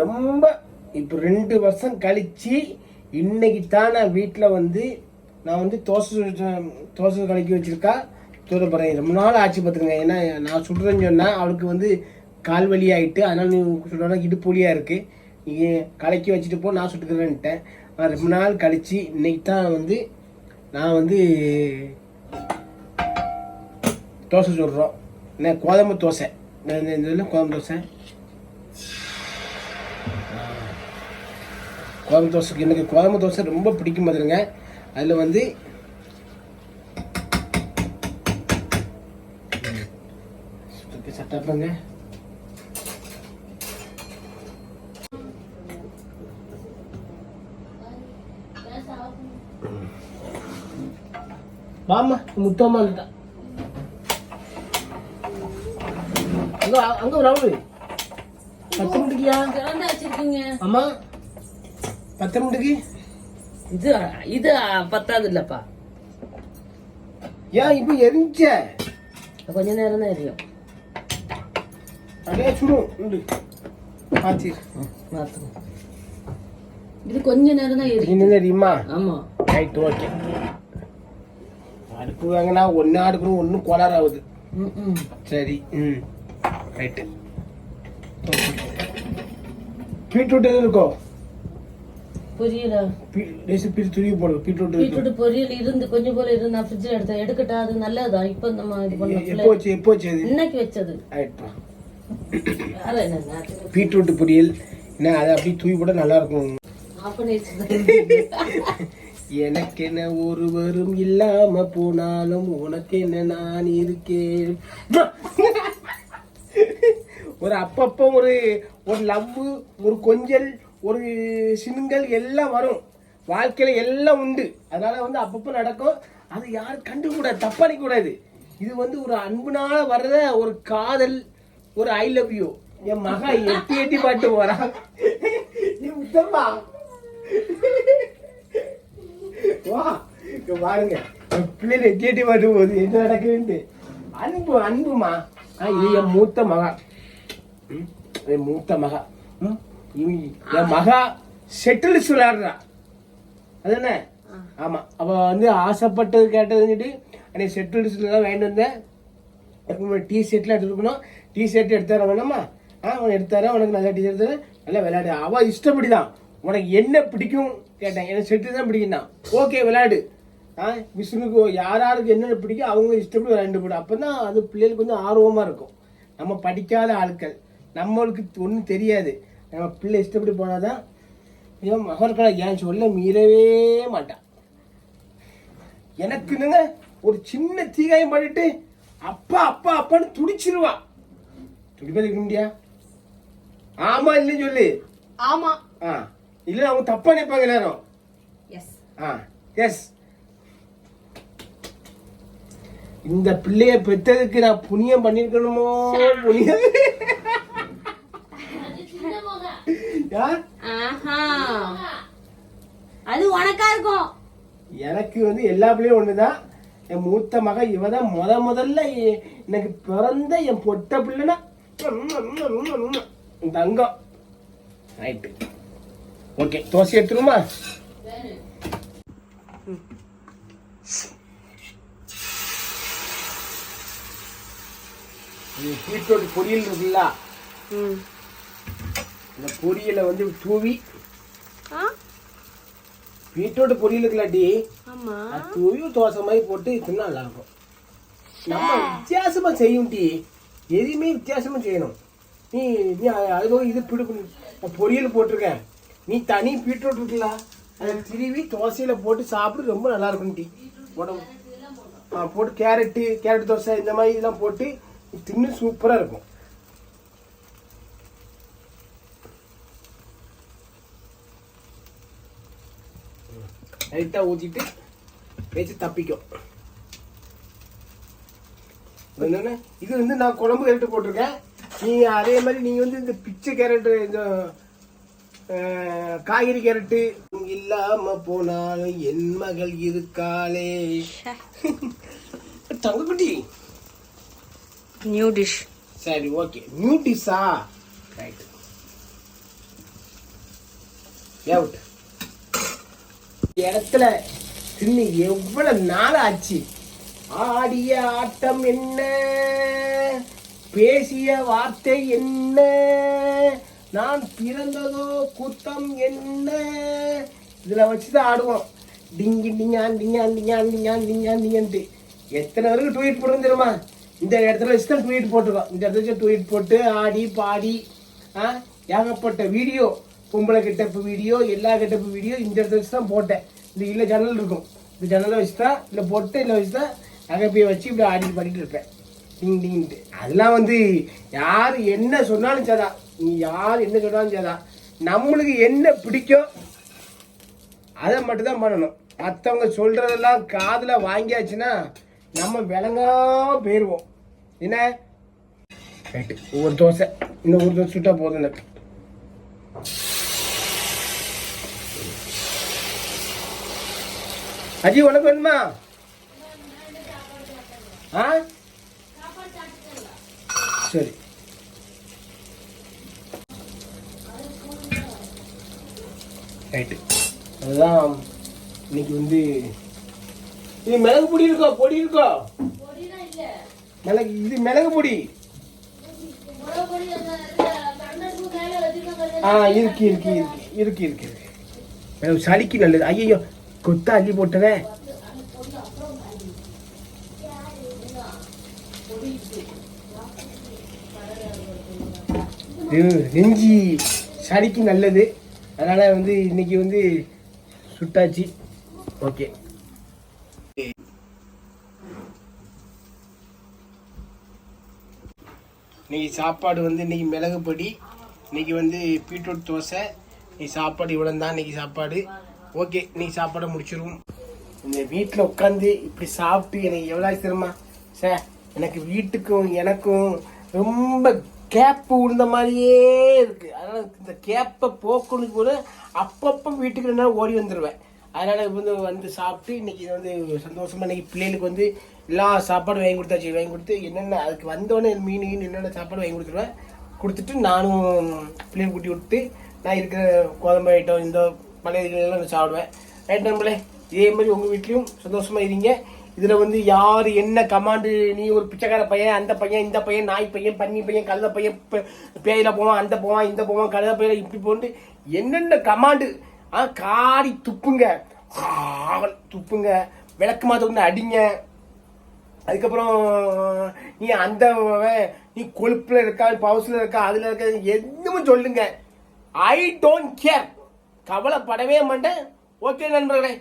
ரொம்ப இப்போ ரெண்டு வருஷம் கழித்து இன்னைக்கு தான் நான் வீட்டில் வந்து நான் வந்து தோசை தோசை கலக்கி வச்சிருக்கா. சுட போகிறேன் ரொம்ப நாள் ஆச்சு பார்த்துக்கங்க ஏன்னா நான் சுடுறேன்னு சொன்னால் அவளுக்கு வந்து கால் வலி ஆயிட்டு அதனால் நீ சுடுறா இடுப்பு வலியாக இருக்குது கலக்கி வச்சுட்டு போ நான் சுட்டுக்கிறேன்ட்டேன். நான் ரொம்ப நாள் கழிச்சு இன்னைக்கு தான் வந்து நான் வந்து தோசை சுடுறோம். என்ன கோதம்பு தோசை. இந்த இந்த இதில் கோதம்பு தோசை. கோதம்பு தோசைக்கு எனக்கு கோதம்பு தோசை ரொம்ப பிடிக்கும் பாருங்க அதில் வந்து சட்டாப்பாங்க வாமா முத்தம்மா அங்க அங்க ஒரு அவரு பத்து மணிக்கியா திறந்து வச்சிருக்கீங்க அம்மா பத்து மணிக்கு இது இது பத்தாது இல்லப்பா. ஏன் இப்போ எரிஞ்ச? கொஞ்ச நேரம் தான் எரியும். அப்படியே சுடும் உண்டு. ஆச்சு பார்த்துக்கோ இது கொஞ்ச நேரம் தான் எரியும். என்ன தெரியுமா ஆமா. ரைட் ஓகே அடுப்பு வாங்கினா ஒன்று அடுக்கணும் ஒன்றும் கோளாறு ஆகுது. ம், ம். சரி ம். ரைட்டு பீட்ரூட் எதுவும் இருக்கோ? பொரியல? லேசு பிரி துருவி போடு பீட்ரூட் பீட்ரூட் பொரியல் இருந்து கொஞ்சம் போல இருந்து நான் ஃப்ரிட்ஜில் எடுத்தேன். எடுக்கட்டா அது நல்லதுதான் இப்போ நம்ம இது பண்ண எப்போ வச்சு எப்போ வச்சு அது? இன்னைக்கு வச்சது. என்ன பீட்ரூட் பொரியல். என்ன அதை அப்படியே தூவி போட நல்லா இருக்கும் வச்சது எனக்கென ஒருவரும் இல்லாம போனாலும் உனக்கு என்ன நான் இருக்கேன். ஒரு அப்பப்போ ஒரு ஒரு லவ் ஒரு கொஞ்சல் ஒரு சின்னங்கள் எல்லாம் வரும். வாழ்க்கையில் எல்லாம் உண்டு. அதனால் வந்து அப்பப்போ நடக்கும். அது யாரும் கண்டுக்கூடாது. தப்பானிக்க கூடாது இது வந்து ஒரு அன்புனால வர்ற ஒரு காதல் ஒரு ஐ லவ் யூ என் மகா எட்டி எட்டி பாட்டு போறா முத்தம்மா வா இங்க பாருங்க. என் பிள்ளைல எட்டி எட்டி பாட்டு போகுது. என்ன நடக்குதுன்ட்டு. அன்பு அன்புமா? ஆ, இது என் மூத்த மகா. என் மூத்த மகா. ம், என் மகா செட்டில்ஸ் விளையாடுறா அதுதானே ஆமா அவ வந்து ஆசைப்பட்டது கேட்டதுன்னுட்டு அன்னைக்கு செட்டில்ஸ்ல தான் வாங்கிட்டு வந்தேன் டீ ஷர்ட்லாம் எடுத்துருக்கணும் டீ ஷர்ட் எடுத்தார வேணாமா ஆ உனக்கு எடுத்தாரேன் உனக்கு நல்ல டீ ஷர்ட் தரேன். நல்லா விளையாடு. அவ இஷ்டப்படி தான் உனக்கு என்ன பிடிக்கும்? கேட்டேன். எனக்கு செட்டு தான் பிடிக்கும் தான் ஓகே விளையாடு. ஆ விஷ்ணுக்கு யார் யாருக்கு என்னென்ன பிடிக்கும் அவங்க இஷ்டப்படி விளையாண்டு போடு. அப்போ தான் அது பிள்ளைகளுக்கு கொஞ்சம் ஆர்வமாக இருக்கும். நம்ம படிக்காத ஆட்கள். நம்மளுக்கு ஒன்றும் தெரியாது. நம்ம பிள்ளை இஷ்டப்படி போனாதான் இவன் மகர்களா ஏன் சொல்ல மீறவே மாட்டான். எனக்குன்னு ஒரு சின்ன தீகாயம் பண்ணிட்டு அப்பா அப்பா அப்பான்னு துடிச்சிருவா துடிப்பது இருக்க முடியா ஆமா இல்லைன்னு சொல்லு. ஆமா. ஆ இல்ல அவங்க தப்பா நினைப்பாங்க எல்லாரும். எஸ் ஆ எஸ் இந்த பிள்ளைய பெற்றதுக்கு நான் புண்ணியம் பண்ணிருக்கணுமோ புண்ணியம்? அது உனக்கா இருக்கும். எனக்கு வந்து எல்லா பிள்ளையும் ஒண்ணுதான். என் மூத்த மக இவ தான் முத முதல்ல எனக்கு பிறந்த என் பொட்ட பிள்ளைனா தங்கம். ரைட்டு ஓகே தோசை எடுத்துருமா பீட்ரூட் பொரியல் இருக்குல்ல? ம். இந்த பொரியலை வந்து தூவி பீட்ரூட் பொரியல் இருக்குல்லாட்டி ஆமா. அது தூவி தோசை மாதிரி போட்டு தின்னா நல்லா இருக்கும் நம்ம வித்தியாசமா செய்யும் டி எதையுமே வித்தியாசமா செய்யணும். நீ நீ அது போக இது பிடி பொரியல் போட்டிருக்கேன். நீ தனி பீட்ரூட் இருக்குல்ல அதை திருவி தோசையில போட்டு சாப்பிடு ரொம்ப நல்லா இருக்கும் டி உடம்பு போட்டு கேரட்டு கேரட் தோசை இந்த மாதிரி இதெல்லாம் போட்டு தின்னு சூப்பரா இருக்கும். லைட்டாக ஊற்றிட்டு வச்சு தப்பிக்கும். என்னென்ன? இது வந்து நான் குழம்பு கேரட்டு போட்டிருக்கேன். நீ அதே மாதிரி நீ வந்து இந்த பிச்சை கேரட்டு இந்த காய்கறி கேரட்டு இல்லாம போனாலும் என் மகள் இருக்காளே. தங்கக்குட்டி. நியூ டிஷ் சரி ஓகே. நியூ டிஷ்ஷா ரைட் ஏவுட் இடத்துல தின்னு எவ்வளவு நாள் ஆச்சு ஆடிய ஆட்டம் என்ன? பேசிய வார்த்தை என்ன? நான் பிறந்ததோ குத்தம் என்ன? இதுல வச்சுதான் ஆடுவோம். டிங்கி டிங்கான் டிங்கான் டிங்கான் டிங்கான் டிங்கான் டிங்கன்ட்டு. எத்தனை பேருக்கு ட்வீட் போடுறோம் தெரியுமா? இந்த இடத்துல வச்சு தான் ட்வீட் போட்டுருக்கோம். இந்த இடத்துல வச்சு ட்வீட் போட்டு ஆடி பாடி ஆ ஏகப்பட்ட வீடியோ பொம்பளை கெட்டப்பு வீடியோ எல்லா கெட்டப்பு வீடியோ இந்த இடத்துல வச்சு தான் போட்டேன். இந்த இல்லை ஜன்னல் இருக்கும். இந்த ஜன்னலை வச்சு தான் இல்லை போட்டு இல்லை வச்சு தான் நகைப்பையை வச்சு இப்படி ஆடி பண்ணிட்டு இருப்பேன். டிங் டிங்ட்டு அதெல்லாம் வந்து யார் என்ன சொன்னாலும் சரிதான். நீ யார் என்ன சொன்னாலும் சரிதான். நம்மளுக்கு என்ன பிடிக்கும் அதை மட்டும்தான் பண்ணணும். மற்றவங்க சொல்கிறதெல்லாம் காதில் வாங்கியாச்சுன்னா நம்ம விலங்காக போயிடுவோம் என்ன? ரைட்டு ஒரு தோசை. இன்னும் ஒரு தோசை சுட்டால் போதும் எனக்கு அஜி உனக்கு வேணுமா? ஆ? சரி. ரைட்டு அதுதான் இன்னைக்கு வந்து இது மிளகு பொடி இருக்கோ? பொடி இருக்கோ? மிளகு இது மிளகு பொடி. ஆ இருக்கு இருக்கு இருக்கு இருக்கு இருக்கு. இருக்கு மிளகு சளிக்கு நல்லது. ஐயோ கொத்து அள்ளி போட்டுறேன். இது நெஞ்சி சளிக்கு நல்லது. அதனால் வந்து இன்னைக்கு வந்து சுட்டாச்சு. ஓகே. இன்னைக்கு சாப்பாடு வந்து இன்னைக்கு மிளகுப்பொடி இன்னைக்கு வந்து பீட்ரூட் தோசை இன்னைக்கு சாப்பாடு இவ்வளோ தான் இன்னைக்கு சாப்பாடு. ஓகே நீ சாப்பாடை முடிச்சிடும் இந்த வீட்டில் உட்காந்து இப்படி சாப்பிட்டு எனக்கு எவ்வளோ ஆச்சு தெரியுமா? சார் எனக்கு வீட்டுக்கும் எனக்கும் ரொம்ப கேப்பு விழுந்த மாதிரியே இருக்குது அதனால் இந்த கேப்பை போக்குன்னு கூட அப்பப்போ வீட்டுக்கு என்ன ஓடி வந்துடுவேன் அதனால் வந்து வந்து சாப்பிட்டு இன்றைக்கி வந்து சந்தோஷமாக இன்னைக்கு பிள்ளைகளுக்கு வந்து எல்லா சாப்பாடும் வாங்கி கொடுத்தாச்சு. வாங்கி கொடுத்து என்னென்ன அதுக்கு வந்தோடனே மீன் கீன் என்னென்ன சாப்பாடு வாங்கி கொடுத்துருவேன் கொடுத்துட்டு நானும் பிள்ளைங்க கூட்டி விட்டு நான் இருக்கிற கோதம்பு ஐட்டம் இந்த பழைய இதெல்லாம் நான் சாப்பிடுவேன். ரைட் நண்பர்களே? இதே மாதிரி உங்கள் வீட்லேயும் சந்தோஷமாக இருங்க. இதில் வந்து யார் என்ன கமாண்டு நீ ஒரு பிச்சைக்கார பையன் அந்த பையன் இந்த பையன் நாய் பையன் பன்னி பையன் கழுத பையன் பேயில் போவான் அந்த போவான் இந்த போவான் கழுத பையில இப்படி போட்டு என்னென்ன கமாண்டு ஆ காரி துப்புங்க. துப்புங்க. விளக்கு மாற்ற வந்து அடிங்க. அதுக்கப்புறம் நீ அந்த நீ கொழுப்பில் இருக்கா பவுஸ்ல இருக்கா அதில் இருக்க எதுவும் சொல்லுங்க. ஐ டோன்ட் கேர் கவலைப்படவே மாட்டேன். ஓகே நண்பர்களே.